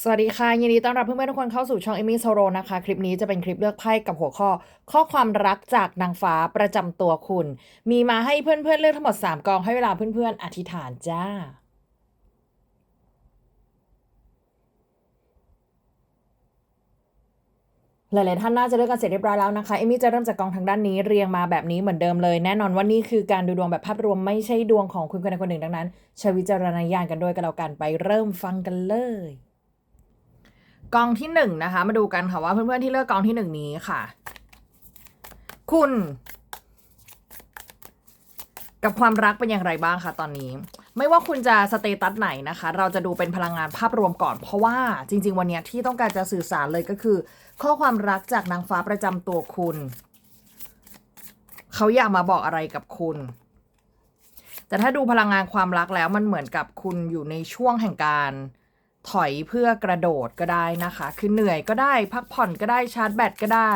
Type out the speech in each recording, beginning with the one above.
สวัสดีค่ะ ยินดีต้อนรับเพื่อนๆทุกคนเข้าสู่ช่องเอมี่โซโรนะคะ คลิปนี้จะเป็นคลิปเลือกไพ่กับหัวข้อ ข้อความรักจากนางฟ้าประจำตัวคุณ มีมาให้เพื่อนๆเลือกทั้งหมด 3 กองให้เวลาเพื่อนๆ อธิษฐานจ้า หลายๆท่านน่าจะเลือกกันเสร็จเรียบร้อยแล้วนะคะ เอมี่จะเริ่มจากกองทางด้านนี้เรียงมาแบบนี้เหมือนเดิมเลย แน่นอนว่านี่คือการดูดวงแบบภาพรวมไม่ใช่ดวงของคุณคนใดคนหนึ่งดังนั้นใช้วิจารณญาณกันด้วยกันแล้วกันไปเริ่มฟังกันเลย กองที่หนึ่งนะคะ มาดูกันค่ะว่าเพื่อนๆที่เลือกกองที่หนึ่งนี้ค่ะ คุณ กับความรักเป็นอย่างไรบ้างคะตอนนี้ ไม่ว่าคุณจะสเตตัสไหนนะคะ เราจะดูเป็นพลังงานภาพรวมก่อน เพราะว่าจริง ๆ วันนี้ที่ต้องการจะสื่อสารเลยก็คือ ข้อความรักจากนางฟ้าประจำตัวคุณ เขาอยากมาบอกอะไรกับคุณแต่ถ้าดูพลังงานความรักแล้วมันเหมือนกับคุณอยู่ในช่วงแห่งการ ถอยเพื่อกระโดดก็ได้นะคะ คือเหนื่อยก็ได้ พักผ่อนก็ได้ชาร์จแบตก็ได้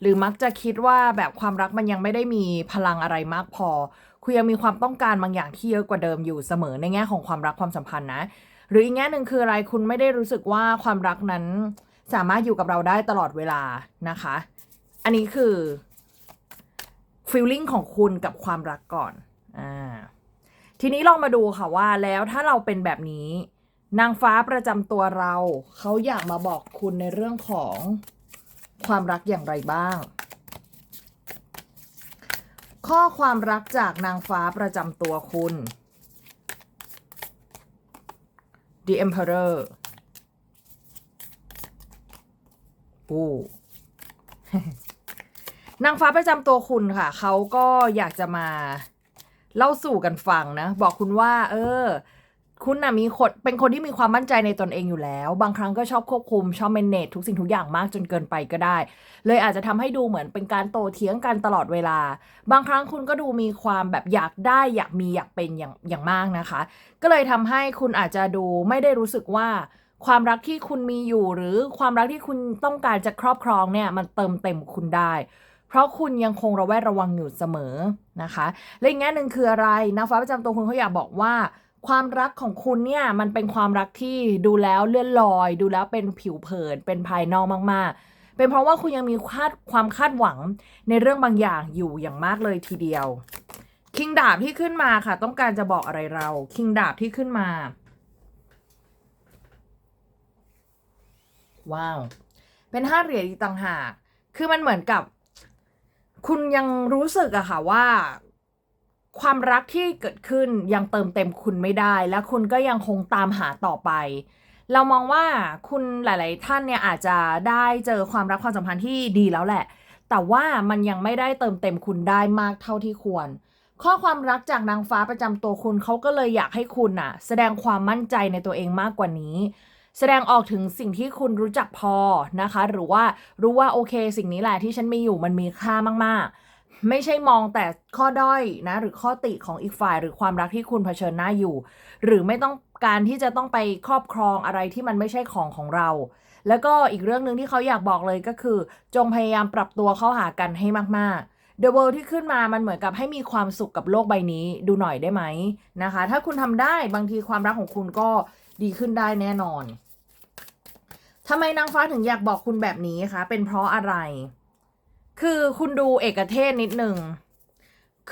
หรือมักจะคิดว่าแบบความรักมันยังไม่ได้มีพลังอะไรมากพอ คุณยังมีความต้องการบางอย่างที่เยอะกว่าเดิมอยู่เสมอในแง่ของความรักความสัมพันธ์นะ หรืออีกแง่หนึ่งคืออะไรคุณไม่ได้รู้สึกว่าความรักนั้นสามารถอยู่กับเราได้ตลอดเวลานะคะ อันนี้คือ feeling ของคุณกับความรักก่อนอ่าทีนี้ลองมาดูค่ะว่าแล้วถ้าเราเป็นแบบนี้ นางฟ้าประจำตัวเรา เขาอยากมาบอกคุณในเรื่องของความรักอย่างไรบ้าง ข้อความรักจากนางฟ้าประจำตัวคุณ The Emperor ปูนางฟ้าประจำตัวคุณค่ะ เขาก็อยากจะมาเล่าสู่กันฟังนะ บอกคุณว่า เออ คุณนะมีคนเป็นคนที่มีความมั่นใจในตนเองอยู่แล้ว บางครั้งก็ชอบควบคุมชอบเมนเนจทุกสิ่งทุกอย่างมากจนเกินไปก็ได้ เลยอาจจะทำให้ดูเหมือนเป็นการโตเถียงกันตลอดเวลา บางครั้งคุณก็ดูมีความแบบอยากได้อยากมีอยากเป็นอย่างอย่างมากนะคะ ก็เลยทำให้คุณอาจจะดูไม่ได้รู้สึกว่าความรักที่คุณมีอยู่หรือความรักที่คุณต้องการจะครอบครองเนี่ยมันเติมเต็มคุณได้ เพราะคุณยังคงระแวดระวังอยู่เสมอนะคะ และอีกแง่หนึ่งคืออะไรนางฟ้าประจำตัวคุณเขาอยากบอกว่า ความรักของคุณเนี่ยมันเป็นความรักที่ดูแล้วเลื่อนลอย ดูแล้วเป็นผิวเผินเป็นภายนอกมาก ๆ เป็นเพราะว่าคุณยังมีคาดความคาดหวังในเรื่องบางอย่างอยู่อย่างมากเลยทีเดียว คิงดาบที่ขึ้นมาค่ะ ต้องการจะบอกอะไรเราคิงดาบที่ขึ้นมา ว้าว เป็นห้าเหรียญอีกต่างหาก คือมันเหมือนกับ คุณยังรู้สึกอะค่ะว่า ความรักที่เกิดขึ้นยังเติมเต็มคุณไม่ได้ และคุณก็ยังคงตามหาต่อไป เรามองว่าคุณหลาย ๆ ท่านเนี่ยอาจจะได้เจอความรักความสัมพันธ์ที่ดีแล้วแหละ แต่ว่ามันยังไม่ได้เติมเต็มคุณได้มากเท่าที่ควร ข้อความรักจากนางฟ้าประจำตัวคุณเขาก็เลยอยากให้คุณน่ะ แสดงความมั่นใจในตัวเองมากกว่านี้ แสดงออกถึงสิ่งที่คุณรู้จักพอนะคะ หรือว่ารู้ว่าโอเค สิ่งนี้แหละที่ฉันมีอยู่มันมีค่ามาก ๆ ไม่ใช่มองแต่ข้อด้อยนะ หรือข้อติของอีกฝ่าย หรือความรักที่คุณเผชิญหน้าอยู่ หรือไม่ต้องการที่จะต้องไปครอบครองอะไรที่มันไม่ใช่ของของเรา แล้วก็อีกเรื่องหนึ่งที่เขาอยากบอกเลยก็คือ จงพยายามปรับตัวเข้าหากันให้มากๆ The World ที่ขึ้นมามันเหมือนกับให้มีความสุขกับโลกใบนี้ดูหน่อยได้ไหมนะคะ ถ้าคุณทำได้บางทีความรักของคุณก็ดีขึ้นได้แน่นอนทำไมนางฟ้าถึงอยากบอกคุณแบบนี้คะ เป็นเพราะอะไร คือคุณดูเอกเทศนิดหนึ่ง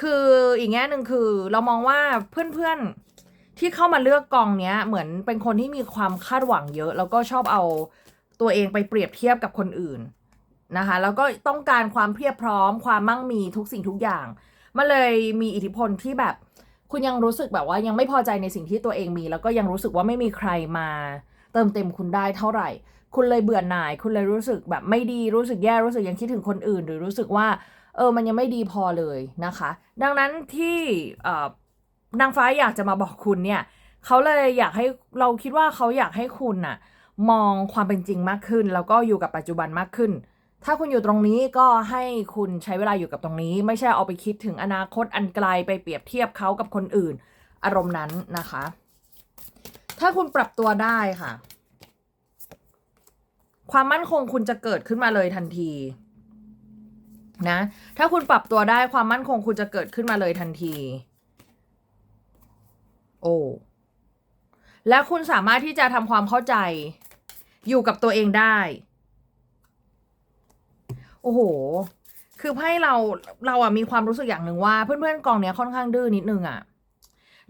คืออีกแง่หนึ่งคือเรามองว่าเพื่อนๆที่เข้ามาเลือกกองเนี้ย เหมือนเป็นคนที่มีความคาดหวังเยอะ แล้วก็ชอบเอาตัวเองไปเปรียบเทียบกับคนอื่นนะคะ แล้วก็ต้องการความเพียบพร้อม ความมั่งมีทุกสิ่งทุกอย่างมันเลยมีอิทธิพลที่แบบคุณยังรู้สึกแบบว่ายังไม่พอใจในสิ่งที่ตัวเองมี แล้วก็ยังรู้สึกว่าไม่มีใครมาเติมเต็มคุณได้เท่าไหร่ คุณเลยเบื่อหน่าย คุณเลยรู้สึกแบบไม่ดีรู้สึกแย่รู้สึกยังคิดถึงคนอื่น หรือรู้สึกว่าเออมันยังไม่ดีพอเลยนะคะ ดังนั้นที่นางฟ้าอยากจะมาบอกคุณเนี่ยเขาเลยอยากให้เราคิดว่าเขาอยากให้คุณน่ะมองความเป็นจริงมากขึ้น แล้วก็อยู่กับปัจจุบันมากขึ้น ถ้าคุณอยู่ตรงนี้ก็ให้คุณใช้เวลาอยู่กับตรงนี้ ไม่ใช่เอาไปคิดถึงอนาคตอันไกลไปเปรียบเทียบเขากับคนอื่น อารมณ์นั้นนะคะ ถ้าคุณปรับตัวได้ค่ะ ความมั่นคงคุณจะเกิดขึ้นมาเลยทันทีนะ ถ้าคุณปรับตัวได้ความมั่นคงคุณจะเกิดขึ้นมาเลยทันที โอ้และคุณสามารถที่จะทำความเข้าใจ อยู่กับตัวเองได้ โอ้โห คือให้เราเราอะมีความรู้สึกอย่างหนึ่งว่า เพื่อนๆกองเนี้ยค่อนข้างดื้อนิดนึงอะ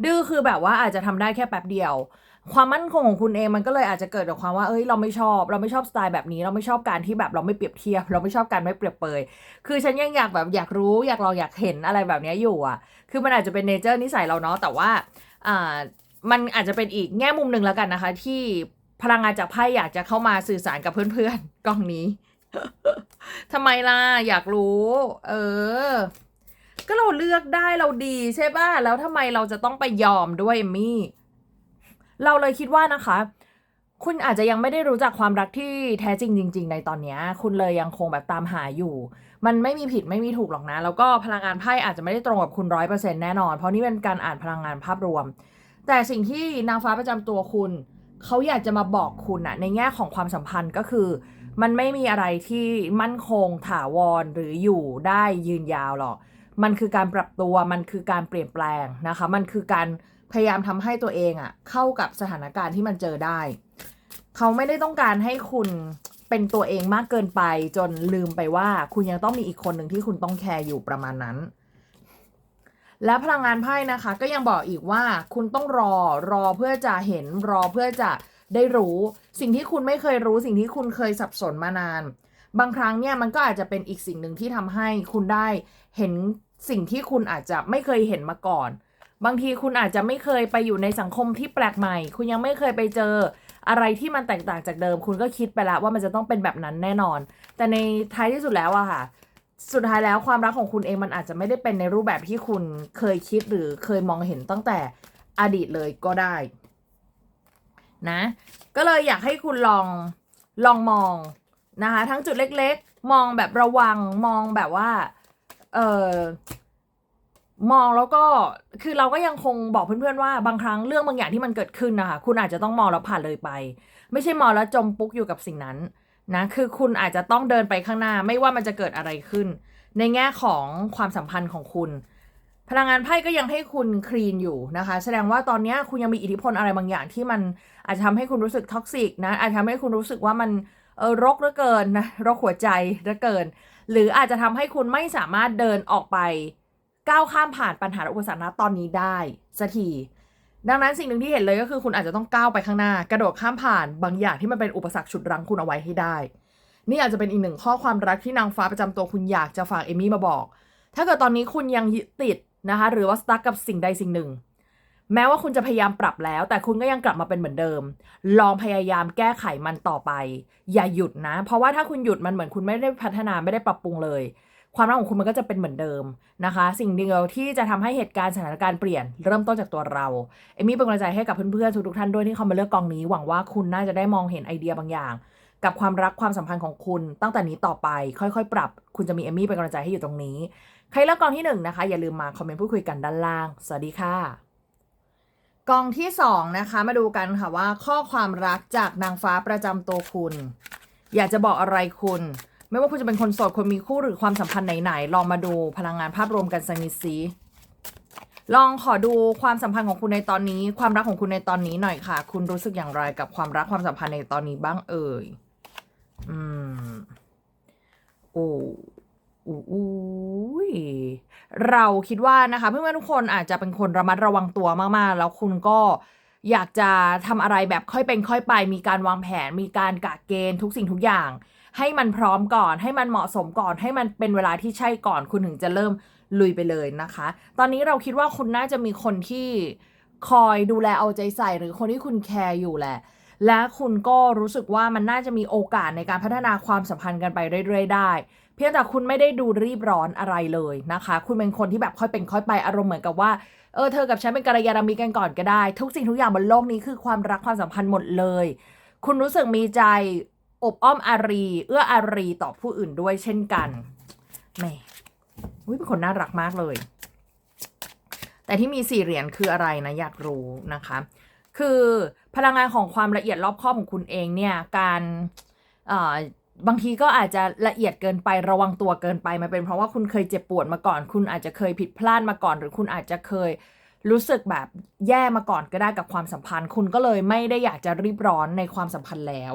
ดื้อคือแบบว่าอาจจะทำได้แค่แป๊บเดียว ความมั่นคงของคุณเองมันก็เลยอาจจะเกิดจากความว่าเอ้ยเราไม่ชอบ เราไม่ชอบสไตล์แบบนี้ เราไม่ชอบการที่แบบเราไม่เปรียบเทียบ เราไม่ชอบการไม่เปรียบเปยคือฉันยังอยากแบบอยากรู้อยากลองอยากเห็นอะไรแบบนี้อยู่อะ คือมันอาจจะเป็นเนเจอร์นิสัยเราเนาะแต่ว่าอ่ามันอาจจะเป็นอีกแง่มุมหนึ่งแล้วกันนะคะ ที่พลังงานจากไพ่อยากจะเข้ามาสื่อสารกับเพื่อนๆกล้องนี้ทำไมล่ะอยากรู้ เออ ก็เราเลือกได้เราดีใช่ป่ะแล้วทำไมเราจะต้องไปยอมด้วยเอมมี่ เราเลยคิดว่านะคะ คุณอาจจะยังไม่ได้รู้จักความรักที่แท้จริงจริง ๆ ในตอนนี้ คุณเลยยังคงแบบตามหาอยู่ มันไม่มีผิดไม่มีถูกหรอกนะ แล้วก็พลังงานไพ่อาจจะไม่ได้ตรงกับคุณร้อยเปอร์เซ็นต์แน่นอน เพราะนี่เป็นการอ่านพลังงานภาพรวม แต่สิ่งที่นางฟ้าประจำตัวคุณเขาอยากจะมาบอกคุณอะในแง่ของความสัมพันธ์ก็คือ มันไม่มีอะไรที่มั่นคงถาวรหรืออยู่ได้ยืนยาวหรอก มันคือการปรับตัวมันคือการเปลี่ยนแปลงนะคะ มันคือการ พยายามทำให้ตัวเองอะเข้ากับสถานการณ์ที่มันเจอได้ เขาไม่ได้ต้องการให้คุณเป็นตัวเองมากเกินไปจนลืมไปว่า คุณยังต้องมีอีกคนหนึ่งที่คุณต้องแคร์อยู่ประมาณนั้น และพลังงานไพ่นะคะ ก็ยังบอกอีกว่าคุณต้องรอรอเพื่อจะเห็นรอเพื่อจะได้รู้สิ่งที่คุณไม่เคยรู้ สิ่งที่คุณเคยสับสนมานาน บางครั้งเนี่ยมันก็อาจจะเป็นอีกสิ่งหนึ่งที่ทำให้คุณได้เห็นสิ่งที่คุณอาจจะไม่เคยเห็นมาก่อน บางทีคุณอาจจะไม่เคยไปอยู่ในสังคมที่แปลกใหม่ คุณยังไม่เคยไปเจออะไรที่มันแตกต่างจากเดิม คุณก็คิดไปแล้วว่ามันจะต้องเป็นแบบนั้นแน่นอน แต่ในท้ายที่สุดแล้วอะค่ะ สุดท้ายแล้วความรักของคุณเองมันอาจจะไม่ได้เป็นในรูปแบบที่คุณเคยคิดหรือเคยมองเห็นตั้งแต่อดีตเลยก็ได้ นะ ก็เลยอยากให้คุณลองลองมองนะคะ ทั้งจุดเล็ก ๆ มองแบบระวังมองแบบว่า เออ มองแล้วก็คือเราก็ยังคงบอกเพื่อนๆว่าบางครั้งเรื่องบางอย่างที่มันเกิดขึ้นนะคะคุณอาจจะต้องมองแล้วผ่านเลยไป ไม่ใช่มองแล้วจมปุ๊กอยู่กับสิ่งนั้นนะคือคุณอาจจะต้องเดินไปข้างหน้าไม่ว่ามันจะเกิดอะไรขึ้น ในแง่ของความสัมพันธ์ของคุณ พลังงานไพ่ก็ยังให้คุณคลีนอยู่นะคะ แสดงว่าตอนนี้คุณยังมีอิทธิพลอะไรบางอย่างที่มันอาจจะทำให้คุณรู้สึกท็อกซิกนะอาจจะทำให้คุณรู้สึกว่ามันเออรกเหลือเกินนะรกหัวใจเหลือเกิน หรืออาจจะทำให้คุณไม่สามารถเดินออกไป ก้าวข้ามผ่านปัญหาอุปสรรคณตอนนี้ได้สักทีดังนั้นสิ่งหนึ่งที่เห็นเลยก็คือคุณอาจจะต้องก้าวไปข้างหน้า กระโดดข้ามผ่านบางอย่างที่มันเป็นอุปสรรคฉุดรั้งคุณเอาไว้ให้ได้ นี่อาจจะเป็นอีกหนึ่งข้อความรักที่นางฟ้าประจำตัวคุณอยากจะฝากเอมี่มาบอก ถ้าเกิดตอนนี้คุณยังยึดติดนะคะ หรือว่าสตั๊กกับสิ่งใดสิ่งหนึ่ง แม้ว่าคุณจะพยายามปรับแล้ว แต่คุณก็ยังกลับมาเป็นเหมือนเดิม ลองพยายามแก้ไขมันต่อไป อย่าหยุดนะ เพราะว่าถ้าคุณหยุดมันเหมือนคุณไม่ได้พัฒนาไม่ได้ปรับปรุงเลย ความรักของคุณมันก็จะเป็นเหมือนเดิมนะคะ สิ่งเดียวที่จะทำให้เหตุการณ์สถานการณ์เปลี่ยนเริ่มต้นจากตัวเรา เอมี่เป็นกำลังใจให้กับเพื่อนๆทุกท่านด้วยที่เข้ามาเลือกกองนี้ หวังว่าคุณน่าจะได้มองเห็นไอเดียบางอย่าง กับความรักความสัมพันธ์ของคุณตั้งแต่นี้ต่อไป ค่อยๆ ปรับ คุณจะมีเอมี่เป็นกำลังใจให้อยู่ตรงนี้ ใครเลือกกองที่หนึ่งนะคะ อย่าลืมมาคอมเมนต์พูดคุยกันด้านล่าง สวัสดีค่ะกองที่สองนะคะมาดูกันค่ะว่า ข้อความรักจากนางฟ้าประจำตัวคุณ อยากจะบอกอะไรคุณ ไม่ว่าคุณจะเป็นคนโสดคนมีคู่หรือความสัมพันธ์ไหนๆลองมาดูพลังงานภาพรวมกันสักนิดสิลองขอดูความสัมพันธ์ของคุณในตอนนี้ ความรักของคุณในตอนนี้หน่อยค่ะ คุณรู้สึกอย่างไรกับความรักความสัมพันธ์ในตอนนี้บ้างเอ่ย อืมโอ้อู้อุ้ยเราคิดว่านะคะ เพื่อนๆทุกคนอาจจะเป็นคนระมัดระวังตัวมากๆ แล้วคุณก็อยากจะทำอะไรแบบค่อยเป็นค่อยไป มีการวางแผน มีการกะเกณฑ์ทุกสิ่งทุกอย่าง ให้มันพร้อมก่อน ให้มันเหมาะสมก่อน ให้มันเป็นเวลาที่ใช่ก่อน คุณถึงจะเริ่มลุยไปเลยนะคะ ตอนนี้เราคิดว่าคุณน่าจะมีคนที่คอยดูแลเอาใจใส่หรือคนที่คุณแคร์อยู่แหละ และคุณก็รู้สึกว่ามันน่าจะมีโอกาสในการพัฒนาความสัมพันธ์กันไปเรื่อยๆได้ เพียงแต่คุณไม่ได้ดูรีบร้อนอะไรเลยนะคะ คุณเป็นคนที่แบบค่อยเป็นค่อยไปอารมณ์เหมือนกับว่าเออเธอกับฉันเป็นกัลยาณมิตรกันก่อนก็ได้ ทุกสิ่งทุกอย่างบนโลกนี้คือความรักความสัมพันธ์หมดเลย คุณรู้สึกมีใจ อบอ้อมอารี เอื้ออารีต่อผู้อื่นด้วยเช่นกันแหม่อุ๊ยเป็นคนน่ารักมากเลย แต่ที่มีสี่เหรียญคืออะไรนะอยากรู้นะคะ คือพลังงานของความละเอียดรอบคอบของคุณเองเนี่ยการเอ่อบางทีก็อาจจะละเอียดเกินไประวังตัวเกินไปมันเป็นเพราะว่าคุณเคยเจ็บปวดมาก่อน คุณอาจจะเคยผิดพลาดมาก่อน หรือคุณอาจจะเคยรู้สึกแบบแย่มาก่อนก็ได้กับความสัมพันธ์ คุณก็เลยไม่ได้อยากจะรีบร้อนในความสัมพันธ์แล้ว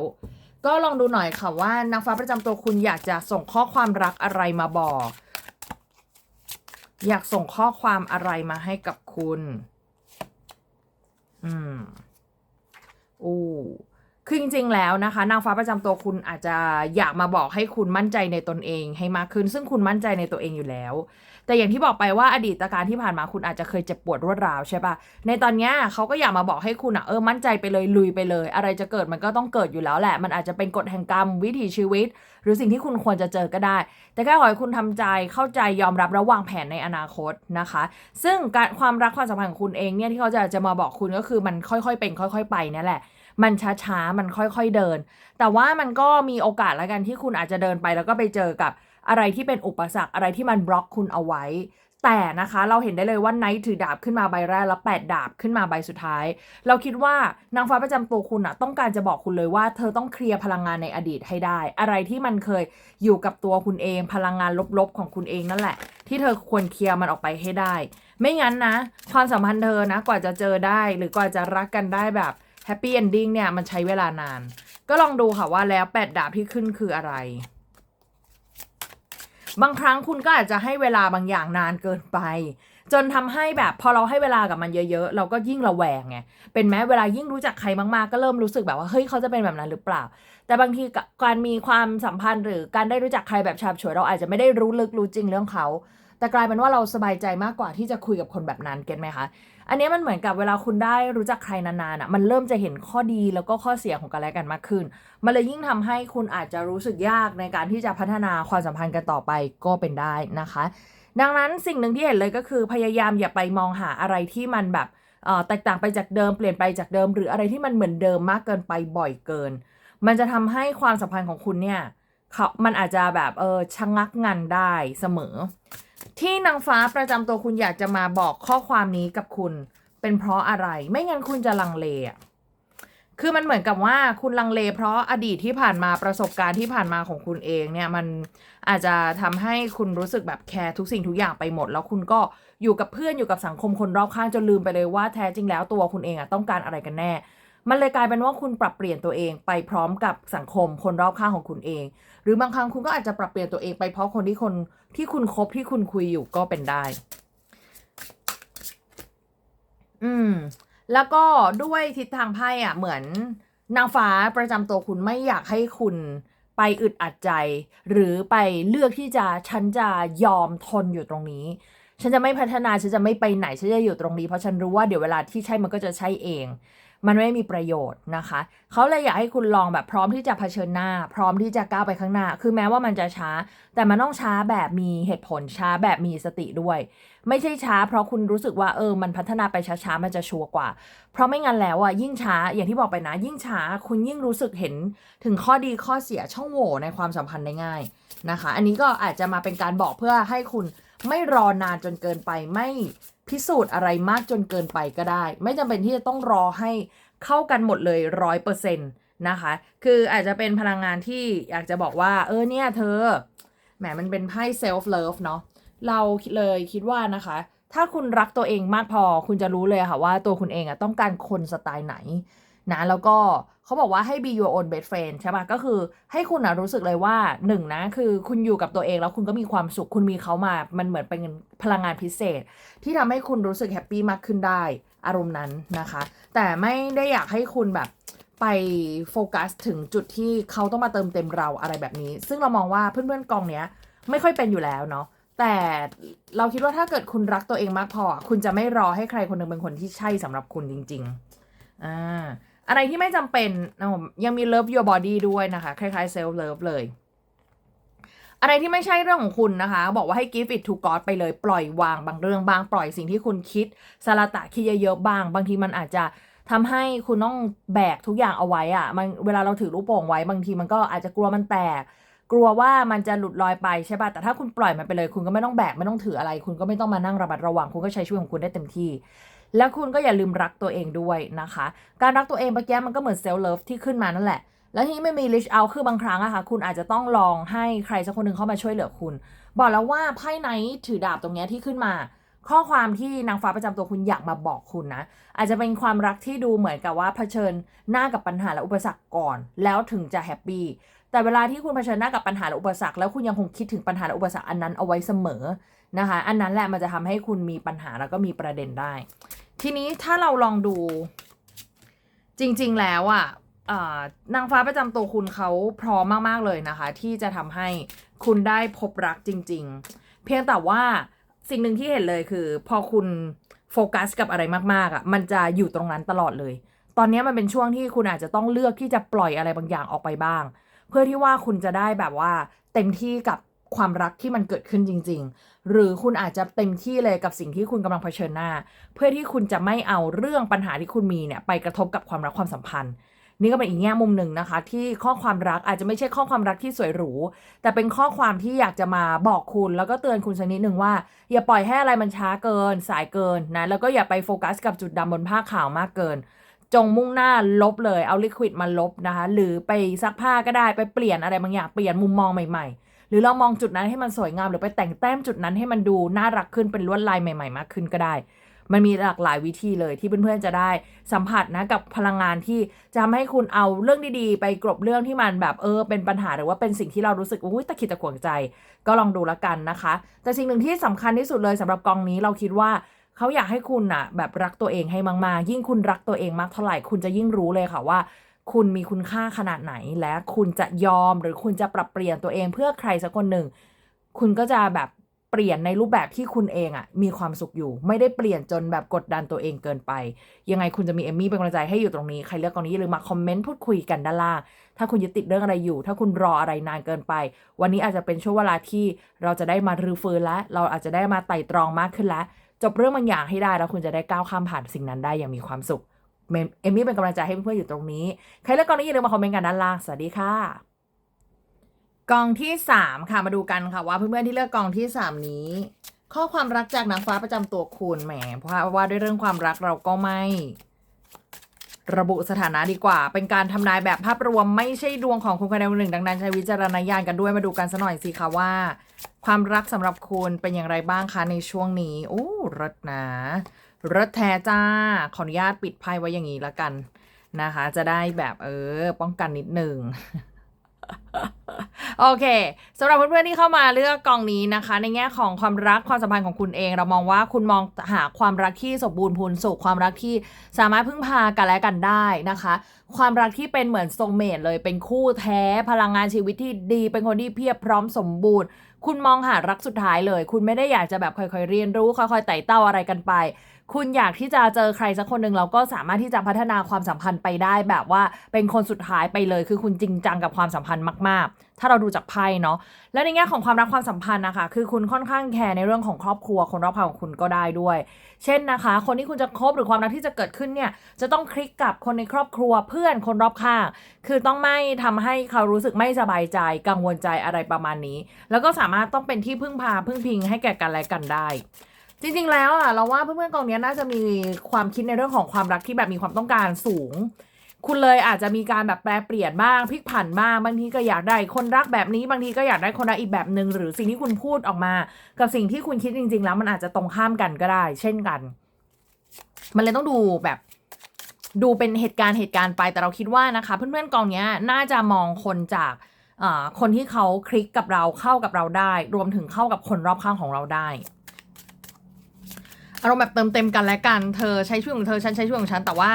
ก็ลองดูหน่อยค่ะว่านางฟ้าประจำตัวคุณอยากจะส่งข้อความรักอะไรมาบอก อยากส่งข้อความอะไรมาให้กับคุณ อืมอู้คือจริงๆแล้วนะคะ นางฟ้าประจำตัวคุณอาจจะอยากมาบอกให้คุณมั่นใจในตนเองให้มากขึ้น ซึ่งคุณมั่นใจในตัวเองอยู่แล้ว แต่อย่างที่บอกไปว่าอดีตการที่ผ่านมาคุณอาจจะเคยเจ็บปวดรวดร้าวใช่ปะในตอนนี้เขาก็อยากมาบอกให้คุณอะเออมั่นใจไปเลยลุยไปเลย อะไรจะเกิดมันก็ต้องเกิดอยู่แล้วแหละ มันอาจจะเป็นกฎแห่งกรรมวิถีชีวิต หรือสิ่งที่คุณควรจะเจอก็ได้ แต่แค่ขอให้คุณทำใจเข้าใจยอมรับและวางแผนในอนาคตนะคะ ซึ่งการความรักความสัมพันธ์ของคุณเองเนี่ยที่เขาจะจะมาบอกคุณก็คือมันค่อยๆ เป็น ค่อย ๆ ไปนั่แหละมันช้าๆ มันค่อยๆเดิน แต่ว่ามันก็มีโอกาสแล้วกันที่คุณอาจจะเดินไปแล้วก็ไปเจอกับ อะไรที่เป็นอุปสรรคอะไรที่มันบล็อกคุณเอาไว้ แต่นะคะเราเห็นได้เลยว่าไนท์ถือดาบขึ้นมาใบแรกแล้วแปดดาบขึ้นมาใบสุดท้าย เราคิดว่านางฟ้าประจำตัวคุณอะต้องการจะบอกคุณเลยว่าเธอต้องเคลียร์พลังงานในอดีตให้ได้ อะไรที่มันเคยอยู่กับตัวคุณเอง พลังงานลบๆของคุณเองนั่นแหละ ที่เธอควรเคลียร์มันออกไปให้ได้ ไม่งั้นนะ ความสัมพันธ์เธอนะกว่าจะเจอได้ หรือกว่าจะรักกันได้แบบแฮปปี้เอนดิ้งเนี่ยมันใช้เวลานาน ก็ลองดูค่ะว่าแล้วแปดดาบที่ขึ้นคืออะไร บางครั้งคุณก็อาจจะให้เวลาบางอย่างนานเกินไป จนทำให้แบบพอเราให้เวลากับมันเยอะๆ เราก็ยิ่งระแวงไงเป็นแม้เวลายิ่งรู้จักใครมากๆ ก็เริ่มรู้สึกแบบว่าเฮ้ยเขาจะเป็นแบบนั้นหรือเปล่า แต่บางทีการมีความสัมพันธ์หรือการได้รู้จักใครแบบฉาบฉวยเราอาจจะไม่ได้รู้ลึกรู้จริงเรื่องเขาแต่กลายเป็นว่าเราสบายใจมากกว่าที่จะคุยกับคนแบบนั้นเก็ตไหมคะ อันนี้มันเหมือนกับเวลาคุณได้รู้จักใครนานๆอะมันเริ่มจะเห็นข้อดีแล้วก็ข้อเสียของกันและกันมากขึ้น มันเลยยิ่งทำให้คุณอาจจะรู้สึกยากในการที่จะพัฒนาความสัมพันธ์กันต่อไปก็เป็นได้นะคะ ดังนั้นสิ่งหนึ่งที่เห็นเลยก็คือพยายามอย่าไปมองหาอะไรที่มันแบบเออแตกต่างไปจากเดิมเปลี่ยนไปจากเดิม หรืออะไรที่มันเหมือนเดิมมากเกินไปบ่อยเกิน มันจะทำให้ความสัมพันธ์ของคุณเนี่ยเขามันอาจจะแบบเออชะงักงันได้เสมอ ที่นางฟ้าประจำตัวคุณอยากจะมาบอกข้อความนี้กับคุณ เป็นเพราะอะไร ไม่งั้นคุณจะลังเลอะคือมันเหมือนกับว่าคุณลังเล เพราะอดีตที่ผ่านมาประสบการณ์ที่ผ่านมาของคุณเองเนี่ยมันอาจจะทำให้คุณรู้สึกแบบแคร์ทุกสิ่งทุกอย่างไปหมด แล้วคุณก็อยู่กับเพื่อนอยู่กับสังคมคนรอบข้างจนลืมไปเลยว่าแท้จริงแล้วตัวคุณเองอะต้องการอะไรกันแน่ มันเลยกลายเป็นว่าคุณปรับเปลี่ยนตัวเองไปพร้อมกับสังคมคนรอบข้างของคุณเอง หรือบางครั้งคุณก็อาจจะปรับเปลี่ยนตัวเองไปเพราะคนที่คนที่คุณคบที่คุณคุยอยู่ก็เป็นได้ อืม แล้วก็ด้วยทิศทางไพ่อะ เหมือนนางฟ้าประจำตัวคุณไม่อยากให้คุณไปอึดอัดใจ หรือไปเลือกที่จะฉันจะยอมทนอยู่ตรงนี้ ฉันจะไม่พัฒนาฉันจะไม่ไปไหนฉันจะอยู่ตรงนี้เพราะฉันรู้ว่าเดี๋ยวเวลาที่ใช่มันก็จะใช่เอง มันไม่มีประโยชน์นะคะ เขาเลยอยากให้คุณลองแบบพร้อมที่จะเผชิญหน้า พร้อมที่จะก้าวไปข้างหน้า คือแม้ว่ามันจะช้า แต่มันต้องช้าแบบมีเหตุผลช้าแบบมีสติด้วย ไม่ใช่ช้า เพราะคุณรู้สึกว่าเออมันพัฒนาไปช้าๆมันจะชัวร์กว่า เพราะไม่งั้นแล้วอะยิ่งช้าอย่างที่บอกไปนะ ยิ่งช้าคุณยิ่งรู้สึกเห็นถึงข้อดีข้อเสียช่องโหว่ในความสัมพันธ์ได้ง่ายนะคะ อันนี้ก็อาจจะมาเป็นการบอกเพื่อให้คุณไม่รอนานจนเกินไปไม่ พิสูจน์อะไรมากจนเกินไปก็ได้ ไม่จำเป็นที่จะต้องรอให้เข้ากันหมดเลยร้อยเปอร์เซ็นต์นะคะ คืออาจจะเป็นพลังงานที่อยากจะบอกว่า เออเนี่ยเธอแหมมันเป็นไพ่เซลฟ์เลิฟเนาะเราเลยคิดว่านะคะ ถ้าคุณรักตัวเองมากพอคุณจะรู้เลยค่ะว่าตัวคุณเองอะต้องการคนสไตล์ไหนนะแล้วก็ เขาบอกว่าให้ be your own best friend ใช่ปะก็คือให้คุณอะรู้สึกเลยว่าหนึ่งนะ คือคุณอยู่กับตัวเองแล้วคุณก็มีความสุข คุณมีเขามา มันเหมือนเป็นพลังงานพิเศษ ที่ทำให้คุณรู้สึกแฮปปี้มากขึ้นได้ อารมณ์นั้นนะคะ แต่ไม่ได้อยากให้คุณแบบไปโฟกัสถึงจุดที่เขาต้องมาเติมเต็มเราอะไรแบบนี้ ซึ่งเรามองว่าเพื่อนๆกองเนี้ยไม่ค่อยเป็นอยู่แล้วเนาะแต่เราคิดว่าถ้าเกิดคุณรักตัวเองมากพอ คุณจะไม่รอให้ใครคนหนึ่งเป็นคนที่ใช่สำหรับคุณจริง ๆ อ่า อะไรที่ไม่จำเป็นยังมี love your body ด้วยนะคะ คล้ายๆ self love เลย อะไรที่ไม่ใช่เรื่องของคุณนะคะ บอกว่าให้ give it to God ไปเลยปล่อยวางบางเรื่องบางปล่อยสิ่งที่คุณคิดสารตะคิดเยอะๆบ้าง บางทีมันอาจจะทำให้คุณต้องแบกทุกอย่างเอาไว้อะมันเวลาเราถือลูกโป่งไว้บางทีมันก็อาจจะกลัวมันแตก กลัวว่ามันจะหลุดลอยไปใช่ป่ะแต่ถ้าคุณปล่อยมันไปเลย คุณก็ไม่ต้องแบกไม่ต้องถืออะไร คุณก็ไม่ต้องมานั่งระบัดระวังคุณก็ใช้ชีวิตของคุณได้เต็มที่ แล้วคุณก็อย่าลืมรักตัวเองด้วยนะคะ การรักตัวเองเมื่อกี้มันก็เหมือนเซลล์เลิฟที่ขึ้นมานั่นแหละ แล้วทีนี้ไม่มี reach out คือบางครั้งอะค่ะ คุณอาจจะต้องลองให้ใครสักคนหนึ่งเข้ามาช่วยเหลือคุณ บอกแล้วว่าไพ่ไนถือดาบตรงนี้ที่ขึ้นมา ข้อความที่นางฟ้าประจำตัวคุณอยากมาบอกคุณนะ อาจจะเป็นความรักที่ดูเหมือนกับว่าเผชิญหน้ากับปัญหาและอุปสรรคก่อน แล้วถึงจะแฮปปี้แต่เวลาที่คุณเผชิญหน้ากับปัญหาและอุปสรรคแล้วคุณยังคงคิดถึงปัญหาและอุปสรรคอันนั้นเอาไว้เสมอนะคะ อันนั้นแหละมันจะทำให้คุณมีปัญหาแล้วก็มีประเด็นได้ ทีนี้ถ้าเราลองดู จริง ๆ แล้วอะเอ่อนางฟ้าประจำตัวคุณเขาพร้อมมาก ๆ เลยนะคะ ที่จะทำให้คุณได้พบรักจริง ๆ เพียงแต่ว่าสิ่งหนึ่งที่เห็นเลยคือ พอคุณโฟกัสกับอะไรมากๆอะ มันจะอยู่ตรงนั้นตลอดเลย ตอนนี้มันเป็นช่วงที่คุณอาจจะต้องเลือกที่จะปล่อยอะไรบางอย่างออกไปบ้าง เพื่อที่ว่าคุณจะได้แบบว่าเต็มที่กับ ความรักที่มันเกิดขึ้นจริง ๆ หรือคุณอาจจะเต็มที่เลยกับสิ่งที่คุณกำลังเผชิญหน้า เพื่อที่คุณจะไม่เอาเรื่องปัญหาที่คุณมีเนี่ยไปกระทบกับความรักความสัมพันธ์ นี่ก็เป็นอีกแง่มุมหนึ่งนะคะ ที่ข้อความรักอาจจะไม่ใช่ข้อความรักที่สวยหรู แต่เป็นข้อความที่อยากจะมาบอกคุณ แล้วก็เตือนคุณสักนิดหนึ่งว่า อย่าปล่อยให้อะไรมันช้าเกิน สายเกินนะแล้วก็อย่าไปโฟกัสกับจุดดำบนผ้าขาวมากเกินจงมุ่งหน้าลบเลย เอาลิควิดมาลบนะคะ หรือไปซักผ้าก็ได้ ไปเปลี่ยนอะไรบางอย่าง เปลี่ยนมุมมองใหม่ ๆ หรือเรามองจุดนั้นให้มันสวยงาม หรือไปแต่งแต้มจุดนั้นให้มันดูน่ารักขึ้นเป็นลวดลายใหม่ ๆ มากขึ้นก็ได้ มันมีหลากหลายวิธีเลยที่เพื่อนๆจะได้สัมผัสนะกับพลังงานที่จะทำให้คุณเอาเรื่องดีๆ ไปกลบเรื่องที่มันแบบเออเป็นปัญหาหรือว่าเป็นสิ่งที่เรารู้สึกว่าอุ้ยตะขิดตะขวงใจ ก็ลองดูละกันนะคะ แต่สิ่งหนึ่งที่สำคัญที่สุดเลยสำหรับกองนี้เราคิดว่าเขาอยากให้คุณอะแบบรักตัวเองให้มากๆ ยิ่งคุณรักตัวเองมากเท่าไหร่คุณจะยิ่งรู้เลยค่ะว่า คุณมีคุณค่าขนาดไหน และคุณจะยอมหรือคุณจะปรับเปลี่ยนตัวเองเพื่อใครสักคนหนึ่ง คุณก็จะแบบเปลี่ยนในรูปแบบที่คุณเองอะมีความสุขอยู่ ไม่ได้เปลี่ยนจนแบบกดดันตัวเองเกินไป ยังไงคุณจะมีเอมมี่เป็นกำลังใจให้อยู่ตรงนี้ ใครเลือกกองนี้อย่าลืมมาคอมเมนต์พูดคุยกันด้านล่าง ถ้าคุณยึดติดเรื่องอะไรอยู่ ถ้าคุณรออะไรนานเกินไป วันนี้อาจจะเป็นช่วงเวลาที่เราจะได้มารื้อฟื้นและเราอาจจะได้มาไต่ตรองมากขึ้นแล้วจบเรื่องบางอย่างให้ได้แล้วคุณจะได้ก้าวข้ามผ่านสิ่งนั้นได้อย่างมีความสุข เอมมี่เป็นกำลังใจให้เพื่อนๆอยู่ตรงนี้ ใครเลือกกองนี้อย่าลืมมาคอมเมนต์กันด้านล่าง สวัสดีค่ะ กองที่สามค่ะมาดูกันค่ะว่าเพื่อนๆที่เลือกกองที่สามนี้ ข้อความรักจากนางฟ้าประจำตัวคุณแหมเพราะว่าด้วยเรื่องความรักเราก็ไม่ ระบุสถานะดีกว่า เป็นการทำนายแบบภาพรวมไม่ใช่ดวงของคุณคนใดคนหนึ่งดังนั้นใช้วิจารณญาณกันด้วยมาดูกันสักหน่อยสิคะว่า ความรักสำหรับคุณเป็นอย่างไรบ้างคะในช่วงนี้โอ้รถนะ รถแท้จ้า ขออนุญาตปิดไพ่ไว้อย่างนี้ละกันนะคะ จะได้แบบเออ ป้องกันนิดหนึ่งโอเคสำหรับเพื่อนๆที่เข้ามาเลือกกองนี้นะคะ ในแง่ของความรักความสัมพันธ์ของคุณเอง เรามองว่าคุณมองหาความรักที่สมบูรณ์พูนสุขความรักที่สามารถพึ่งพากันและกันได้นะคะ ความรักที่เป็นเหมือนทรงเมตเลยเป็นคู่แท้พลังงานชีวิตที่ดี เป็นคนที่เพียบพร้อมสมบูรณ์ คุณมองหารักสุดท้ายเลย คุณไม่ได้อยากจะแบบค่อยๆเรียนรู้ค่อยๆไต่เต้าอะไรกันไป คุณอยากที่จะเจอใครสักคนหนึ่งเราก็สามารถที่จะพัฒนาความสัมพันธ์ไปได้แบบว่าเป็นคนสุดท้ายไปเลย คือคุณจริงจังกับความสัมพันธ์มากๆ ถ้าเราดูจากไพ่เนาะและในแง่ของความรักความสัมพันธ์นะคะคือคุณค่อนข้างแคร์ในเรื่องของครอบครัวคนรอบข้างของคุณก็ได้ด้วย เช่นนะคะ คนที่คุณจะคบหรือความรักที่จะเกิดขึ้นเนี่ยจะต้องคลิกกับคนในครอบครัวเพื่อนคนรอบข้าง คือต้องไม่ทำให้เขารู้สึกไม่สบายใจ กังวลใจอะไรประมาณนี้ แล้วก็สามารถต้องเป็นที่พึ่งพาพึ่งพิงให้แก่กันและกันได้ จริงๆแล้วอะเราว่าเพื่อนๆกองนี้น่าจะมีความคิดในเรื่องของความรักที่แบบมีความต้องการสูง คุณเลยอาจจะมีการแบบแปลเปลี่ยนบ้างพลิกผันบ้างบางทีก็อยากได้คนรักแบบนี้บางทีก็อยากได้คนรักอีกแบบหนึ่งหรือสิ่งที่คุณพูดออกมา กับสิ่งที่คุณคิดจริง ๆ แล้วมันอาจจะตรงข้ามกันก็ได้ เช่นกัน มันเลยต้องดูแบบดูเป็นเหตุการณ์เหตุการณ์ไปแต่เราคิดว่านะคะ เพื่อนๆกองนี้น่าจะมองคนจากอ่าคนที่เขาคลิกกับเราเข้ากับเราได้ รวมถึงเข้ากับคนรอบข้างของเราได้ อารมณ์แบบเติมเต็มกันและกัน เธอใช้ช่วงของเธอฉันใช้ช่วงของฉันแต่ว่า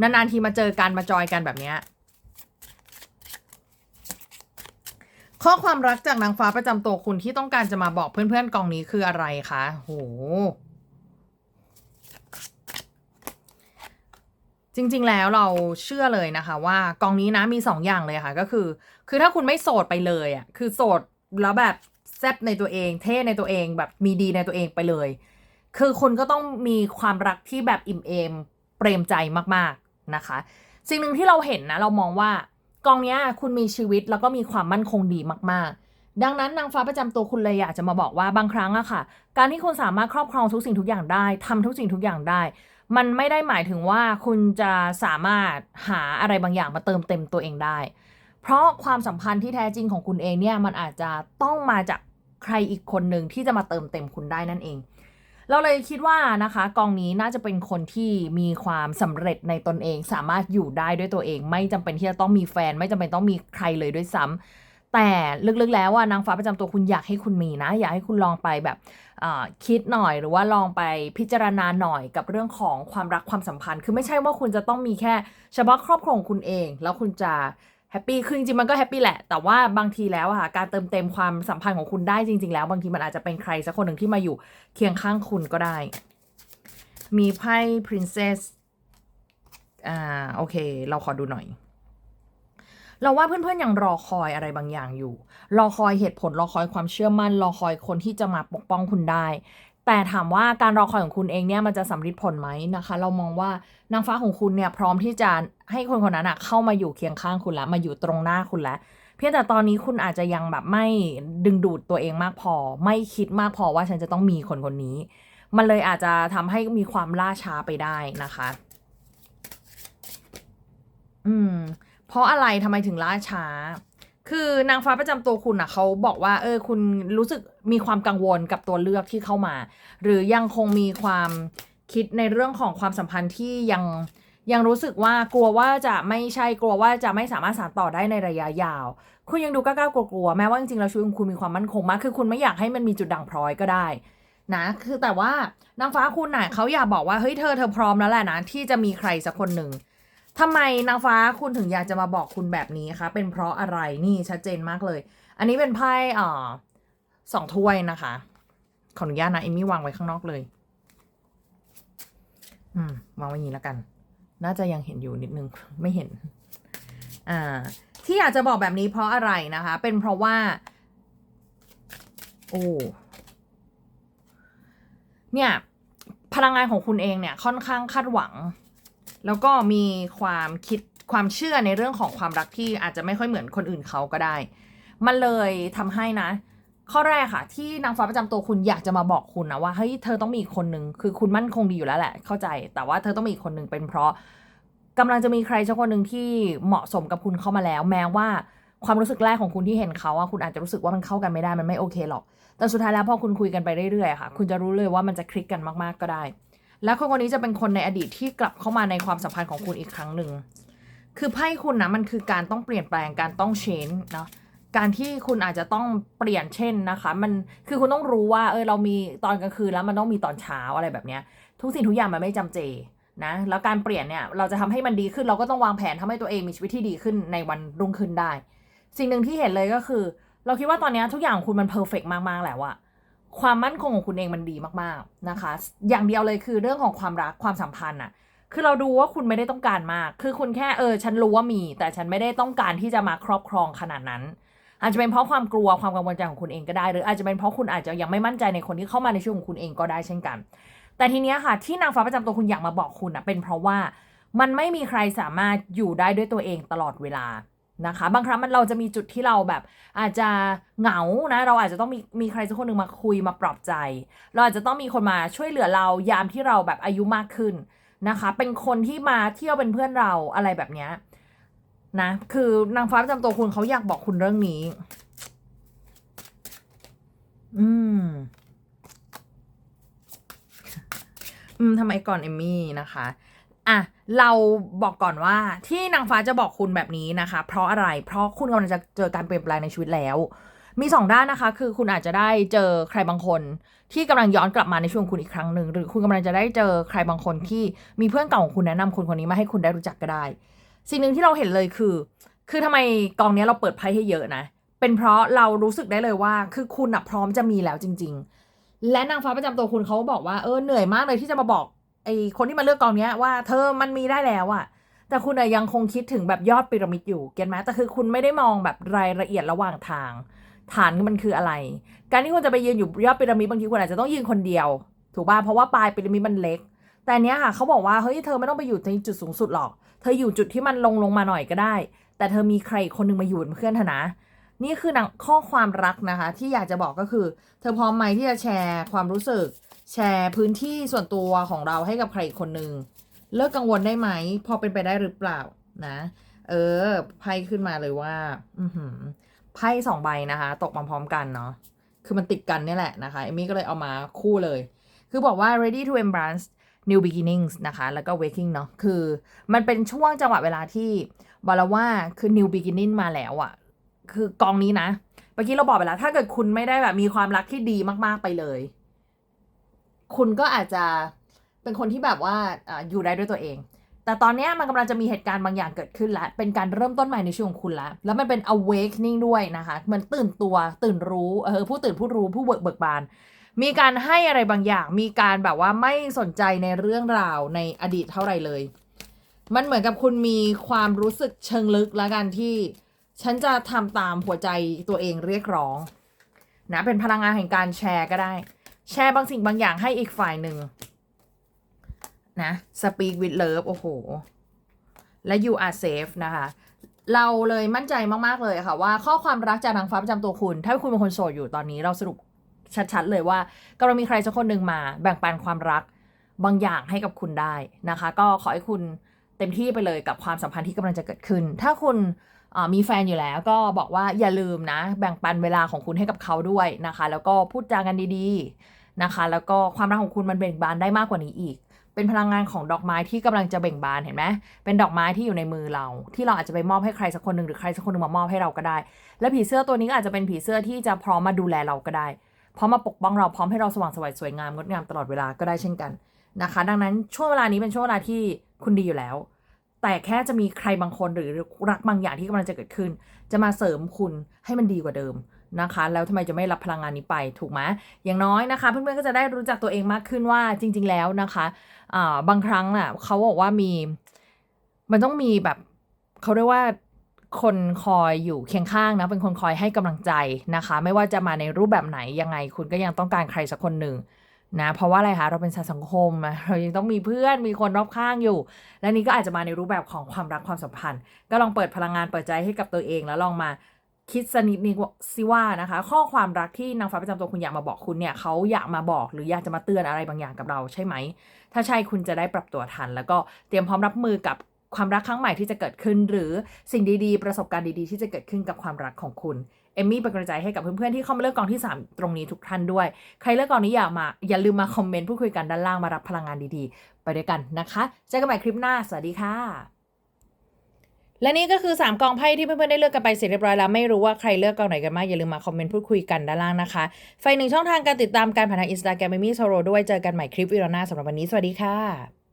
นานๆทีมาเจอกันมาจอยกันแบบเนี้ยข้อความรักจากนางฟ้าประจำตัวคุณที่ต้องการจะมาบอกเพื่อนๆกองนี้คืออะไรคะโหจริงๆ แล้วเราเชื่อเลยนะคะว่ากองนี้นะมีสองอย่างเลยค่ะก็คือ คือถ้าคุณไม่โสดไปเลยอะคือโสดแล้วแบบแซบในตัวเอง เท่ในตัวเองแบบมีดีในตัวเองไปเลย คือคุณก็ต้องมีความรักที่แบบอิ่มเอมเปรมใจมากๆนะคะ สิ่งหนึ่งที่เราเห็นนะเรามองว่ากองเนี้ยคุณมีชีวิตแล้วก็มีความมั่นคงดีมากๆ ดังนั้นนางฟ้าประจำตัวคุณเลยอยากจะมาบอกว่าบางครั้งอะค่ะ การที่คุณสามารถครอบครองทุกสิ่งทุกอย่างได้ทำทุกสิ่งทุกอย่างได้ มันไม่ได้หมายถึงว่าคุณจะสามารถหาอะไรบางอย่างมาเติมเต็มตัวเองได้ เพราะความสัมพันธ์ที่แท้จริงของคุณเองเนี่ยมันอาจจะต้องมาจากใครอีกคนหนึ่งที่จะมาเติมเต็มคุณได้นั่นเอง เราเลยคิดว่านะคะ กองนี้น่าจะเป็นคนที่มีความสำเร็จในตนเอง สามารถอยู่ได้ด้วยตัวเอง ไม่จำเป็นที่จะต้องมีแฟน ไม่จำเป็นต้องมีใครเลยด้วยซ้ำแต่ลึกๆแล้วว่านางฟ้าประจำตัวคุณอยากให้คุณมีนะ อยากให้คุณลองไปแบบคิดหน่อยหรือว่าลองไปพิจารณาหน่อยกับเรื่องของความรักความสัมพันธ์ คือไม่ใช่ว่าคุณจะต้องมีแค่เฉพาะครอบครัวของคุณเอง แล้วคุณจะ แฮปปี้คือจริงๆมันก็แฮปปี้แหละ แต่ว่าบางทีแล้วอะค่ะการเติมเต็มความสัมพันธ์ของคุณได้จริง ๆ แล้วบางทีมันอาจจะเป็นใครสักคนหนึ่งที่มาอยู่เคียงข้างคุณก็ได้ มีไพ่ princess อ่าโอเค เราขอดูหน่อย เราว่าเพื่อนๆยังรอคอยอะไรบางอย่างอยู่ รอคอยเหตุผลรอคอยความเชื่อมั่น รอคอยคนที่จะมาปกป้องคุณได้ แต่ถามว่าการรอคอยของคุณเองเนี่ยมันจะสำเร็จผลไหมนะคะ เรามองว่านางฟ้าของคุณเนี่ยพร้อมที่จะให้คนคนนั้นอะเข้ามาอยู่เคียงข้างคุณแล้วมาอยู่ตรงหน้าคุณแล้วเพียงแต่ตอนนี้คุณอาจจะยังแบบไม่ดึงดูดตัวเองมากพอ ไม่คิดมากพอว่าฉันจะต้องมีคนคนนี้ มันเลยอาจจะทำให้มีความล่าช้าไปได้นะคะ อืม เพราะอะไรทำไมถึงล่าช้า คือนางฟ้าประจำตัวคุณอะเขาบอกว่า เออ คุณรู้สึกมีความกังวลกับตัวเลือกที่เข้ามา หรือยังคงมีความคิดในเรื่องของความสัมพันธ์ที่ยังยังรู้สึกว่ากลัวว่าจะไม่ใช่กลัวว่าจะไม่สามารถสานต่อได้ในระยะยาว คุณยังดูกล้ากลัวๆแม้ว่าจริงๆแล้วชีวิตคุณมีความมั่นคงมาก คือคุณไม่อยากให้มันมีจุดด่างพร้อยก็ได้นะคือแต่ว่านางฟ้าคุณน่ะเขาอยากบอกว่าเฮ้ยเธอเธอพร้อมแล้วแหละนะที่จะมีใครสักคนหนึ่ง ทำไมนางฟ้าคุณถึงอยากจะมาบอกคุณแบบนี้คะ เป็นเพราะอะไรนี่ชัดเจนมากเลย อันนี้เป็นไพ่เอ่อสองถ้วยนะคะ ขออนุญาตนะเอมมี่วางไว้ข้างนอกเลย อืมวางไว้อย่างนี้แล้วกัน น่าจะยังเห็นอยู่นิดนึงไม่เห็น อ่า ที่อยากจะบอกแบบนี้เพราะอะไรนะคะ เป็นเพราะว่า โอ้เนี่ย พลังงานของคุณเองเนี่ย ค่อนข้างคาดหวัง แล้วก็มีความคิดความเชื่อในเรื่องของความรักที่อาจจะไม่ค่อยเหมือนคนอื่นเขาก็ได้ มันเลยทำให้นะ ข้อแรกค่ะ ที่นางฟ้าประจำตัวคุณอยากจะมาบอกคุณนะว่าเฮ้ยเธอต้องมีอีกคนหนึ่งคือคุณมั่นคงดีอยู่แล้วแหละ เข้าใจ แต่ว่าเธอต้องมีอีกคนหนึ่งเป็นเพราะกำลังจะมีใครสักคนหนึ่งที่เหมาะสมกับคุณเข้ามาแล้ว แม้ว่าความรู้สึกแรกของคุณที่เห็นเขาอะคุณอาจจะรู้สึกว่ามันเข้ากันไม่ได้มันไม่โอเคหรอก แต่สุดท้ายแล้วพอคุณคุยกันไปเรื่อยๆค่ะ คุณจะรู้เลยว่ามันจะคลิกกันมากๆก็ได้ และคนคนนี้จะเป็นคนในอดีตที่กลับเข้ามาในความสัมพันธ์ของคุณอีกครั้งหนึ่ง คือไพ่คุณนะมันคือการต้องเปลี่ยนแปลงการต้องเชนเนาะการที่คุณอาจจะต้องเปลี่ยนเช่นนะคะ มันคือคุณต้องรู้ว่าเออเรามีตอนกลางคืนแล้วมันต้องมีตอนเช้าอะไรแบบเนี้ย ทุกสิ่งทุกอย่างมันไม่จำเจนะแล้วการเปลี่ยนเนี่ยเราจะทำให้มันดีขึ้น เราก็ต้องวางแผนทำให้ตัวเองมีชีวิตที่ดีขึ้นในวันรุ่งขึ้นได้ สิ่งหนึ่งที่เห็นเลยก็คือ เราคิดว่าตอนเนี้ยทุกอย่างของคุณมันเพอร์เฟกมากๆแล้วอะ ความมั่นคงของคุณเองมันดีมากๆนะคะ อย่างเดียวเลยคือเรื่องของความรักความสัมพันธ์อะคือเราดูว่าคุณไม่ได้ต้องการมาก คือคุณแค่เออฉันรู้ว่ามี แต่ฉันไม่ได้ต้องการที่จะมาครอบครองขนาดนั้น อาจจะเป็นเพราะความกลัวความกังวลใจของคุณเองก็ได้ หรืออาจจะเป็นเพราะคุณอาจจะยังไม่มั่นใจในคนที่เข้ามาในชีวิตของคุณเองก็ได้เช่นกัน แต่ทีเนี้ยค่ะที่นางฟ้าประจำตัวคุณอยากมาบอกคุณอะเป็นเพราะว่ามันไม่มีใครสามารถอยู่ได้ด้วยตัวเองตลอดเวลา นะคะ บางครั้งมันเราจะมีจุดที่เราแบบ อาจจะเหงานะ เราอาจจะต้องมีมีใครสักคนหนึ่งมาคุยมาปลอบใจ เราอาจจะต้องมีคนมาช่วยเหลือเรายามที่เราแบบอายุมากขึ้นนะคะ เป็นคนที่มาเที่ยวเป็นเพื่อนเราอะไรแบบเนี้ยนะคือนางฟ้าประจำตัวคุณเขาอยากบอกคุณเรื่องนี้ อืม อืมทำไมก่อนเอมมี่นะคะ อะเราบอกก่อนว่าที่นางฟ้าจะบอกคุณแบบนี้นะคะ เพราะอะไรเพราะคุณกำลังจะเจอการเปลี่ยนแปลงในชีวิตแล้ว มีสองด้านนะคะ คือคุณอาจจะได้เจอใครบางคน ที่กำลังย้อนกลับมาในช่วงคุณอีกครั้งหนึ่งหรือคุณกำลังจะได้เจอใครบางคนที่มีเพื่อนเก่าของคุณแนะนำคนคนนี้มาให้คุณได้รู้จักก็ได้ สิ่งหนึ่งที่เราเห็นเลยคือ คือทำไมกองนี้เราเปิดไพ่ให้เยอะนะ เป็นเพราะเรารู้สึกได้เลยว่า คือคุณอะพร้อมจะมีแล้วจริง ๆ และนางฟ้าประจำตัวคุณเขาบอกว่าเออเหนื่อยมากเลยที่จะมาบอก ไอ้คนที่มาเลือกกองเนี้ยว่าเธอมันมีได้แล้วอะแต่คุณอะยังคงคิดถึงแบบยอดพีระมิดอยู่เก็ตไหมแต่คือคุณไม่ได้มองแบบรายละเอียดระหว่างทาง ฐานมันคืออะไร การที่คุณจะไปยืนอยู่ยอดพีระมิดบางทีคุณอาจจะต้องยืนคนเดียว ถูกป่ะเพราะว่าปลายพีระมิดมันเล็ก แต่เนี้ยค่ะเขาบอกว่าเฮ้ยเธอไม่ต้องไปอยู่ในจุดสูงสุดหรอก เธออยู่จุดที่มันลงลงมาหน่อยก็ได้ แต่เธอมีใครคนหนึ่งมาอยู่เป็นเพื่อนเธอนะนี่คือนางข้อความรักนะคะ ที่อยากจะบอกก็คือ เธอพร้อมไหมที่จะแชร์ความรู้สึก แชร์พื้นที่ส่วนตัวของเราให้กับใครอีกคนหนึ่งเลิกกังวลได้ไหม พอเป็นไปได้หรือเปล่านะ เออไพ่ขึ้นมาเลยว่า อืไพ่สองใบนะคะ ตกมาพร้อมกันเนาะคือมันติดกันนี่แหละนะคะเอมมี่ก็เลยเอามาคู่เลย คือบอกว่า ready to embrace new beginnings นะคะ แล้วก็ waking เนาะคือ มันเป็นช่วงจังหวะเวลาที่บอกแล้วว่าคือ new beginning มาแล้วอะคือกองนี้นะ เมื่อกี้เราบอกไปแล้ว ถ้าเกิดคุณไม่ได้แบบมีความรักที่ดีมากๆไปเลย คุณก็อาจจะเป็นคนที่แบบว่าอยู่ได้ด้วยตัวเอง แต่ตอนนี้มันกำลังจะมีเหตุการณ์บางอย่างเกิดขึ้นแล้วเป็นการเริ่มต้นใหม่ในชีวิตของคุณแล้วแล้วมันเป็น awakening ด้วยนะคะ มันตื่นตัวตื่นรู้เออผู้ตื่นผู้รู้ผู้เบิกเบิกบาน มีการให้อะไรบางอย่าง มีการแบบว่าไม่สนใจในเรื่องราวในอดีตเท่าไหร่เลย มันเหมือนกับคุณมีความรู้สึกเชิงลึกแล้วกันที่ฉันจะทำตามหัวใจตัวเองเรียกร้องนะเป็นพลังงานแห่งการแชร์ก็ได้ แชร์บางสิ่งบางอย่างให้อีกฝ่ายหนึ่งนะ speak with love โอ้โห และ you are safe นะคะ เราเลยมั่นใจมาก ๆ เลยค่ะว่าข้อความรักจากนางฟ้าประจำตัวคุณ ถ้าคุณเป็นคนโสดอยู่ตอนนี้เราสรุปชัด ๆ เลยว่ากำลังมีใครสักคนหนึ่งมา แบ่งปันความรักบางอย่างให้กับคุณได้นะคะ ก็ขอให้คุณเต็มที่ไปเลยกับความสัมพันธ์ที่กำลังจะเกิดขึ้น ถ้าคุณ มีแฟนอยู่แล้วก็บอกว่าอย่าลืมนะ แบ่งปันเวลาของคุณให้กับเขาด้วยนะคะ แล้วก็พูดจากันดีๆนะคะ แล้วก็ความรักของคุณมันเบ่งบานได้มากกว่านี้อีก เป็นพลังงานของดอกไม้ที่กำลังจะเบ่งบานเห็นไหมเป็นดอกไม้ที่อยู่ในมือเรา ที่เราอาจจะไปมอบให้ใครสักคนหนึ่งหรือใครสักคนหนึ่งมามอบให้เราก็ได้ และผีเสื้อตัวนี้ก็อาจจะเป็นผีเสื้อที่จะพร้อมมาดูแลเราก็ได้พร้อมมาปกป้องเราพร้อมให้เราสว่างไสวยสวยงามงดงามตลอดเวลาก็ได้เช่นกันนะคะ ดังนั้นช่วงเวลานี้เป็นช่วงเวลาที่คุณดีอยู่แล้ว แต่แค่จะมีใครบางคนหรือรักบางอย่างที่กำลังจะเกิดขึ้น จะมาเสริมคุณให้มันดีกว่าเดิมนะคะ แล้วทำไมจะไม่รับพลังงานนี้ไปถูกไหมอย่างน้อยนะคะ เพื่อนๆก็จะได้รู้จักตัวเองมากขึ้นว่าจริง ๆ แล้วนะคะอ่าบางครั้งน่ะเขาบอกว่ามีมันต้องมีแบบเขาเรียกว่าคนคอยอยู่เคียงข้างนะเป็นคนคอยให้กำลังใจนะคะ ไม่ว่าจะมาในรูปแบบไหนยังไง คุณก็ยังต้องการใครสักคนหนึ่ง นะเพราะว่าอะไรคะเราเป็นสัตว์สังคมเรายังต้องมีเพื่อนมีคนรอบข้างอยู่ และนี่ก็อาจจะมาในรูปแบบของความรักความสัมพันธ์ ก็ลองเปิดพลังงานเปิดใจให้กับตัวเอง แล้วลองมาคิดสนิดนึงว่าสิว่านะคะ ข้อความรักที่นางฟ้าประจำตัวคุณอยากมาบอกคุณเนี่ยเขาอยากมาบอกหรืออยากจะมาเตือนอะไรบางอย่างกับเราใช่ไหม ถ้าใช่คุณจะได้ปรับตัวทัน แล้วก็เตรียมพร้อมรับมือกับความรักครั้งใหม่ที่จะเกิดขึ้น หรือสิ่งดีๆ ประสบการณ์ดีๆ ที่จะเกิดขึ้นกับความรักของคุณ เอมมี่เป็นกำลังใจให้กับเพื่อนๆที่เข้ามาเลือกกองที่ 3 ตรงนี้ทุกท่านด้วย ใครเลือกกองนี้อย่ามาอย่าลืมมาคอมเมนต์พูดคุยกันด้านล่างมารับพลังงานดีๆ ไปด้วยกันนะคะเจอกันใหม่คลิปหน้าสวัสดีค่ะและนี่ก็คือ 3 กองไพ่ที่เพื่อนๆได้เลือกกันไปเสร็จเรียบร้อยแล้วไม่รู้ว่าใครเลือกกองไหนกันมางอย่าลืมมาคอมเมนต์พูดคุยกันด้านล่างนะคะไฟหนึ่งช่องทางการติดตามการผ่านทางอินสตาแกรมเอมี่โซโรด้วยเจอกันใหม่คลิปวิดีโอหน้าสำหรับวันนี้สวัสดีค่ะ